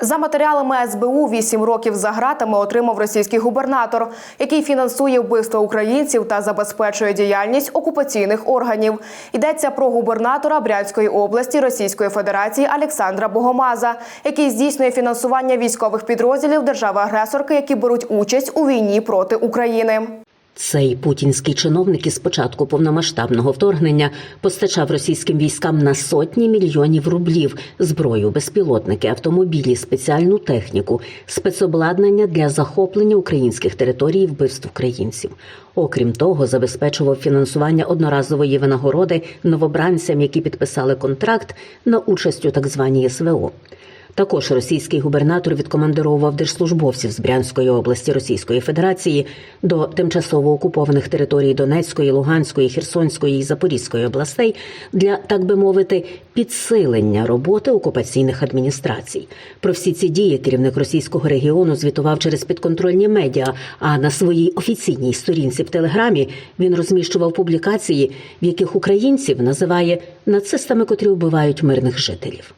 За матеріалами СБУ 8 років за ґратами отримав російський губернатор, який фінансує вбивство українців та забезпечує діяльність окупаційних органів. Йдеться про губернатора Брянської області Російської Федерації Олександра Богомаза, який здійснює фінансування військових підрозділів держави-агресорки, які беруть участь у війні проти України. Цей путінський чиновник із початку повномасштабного вторгнення постачав російським військам на сотні мільйонів рублів зброю, безпілотники, автомобілі, спеціальну техніку, спецобладнання для захоплення українських територій і вбивств українців. Окрім того, забезпечував фінансування одноразової винагороди новобранцям, які підписали контракт на участь у так званій СВО. Також російський губернатор відкомандировував держслужбовців з Брянської області Російської Федерації до тимчасово окупованих територій Донецької, Луганської, Херсонської і Запорізької областей для, так би мовити, підсилення роботи окупаційних адміністрацій. Про всі ці дії керівник російського регіону звітував через підконтрольні медіа. А на своїй офіційній сторінці в телеграмі він розміщував публікації, в яких українців називає нацистами, котрі вбивають мирних жителів.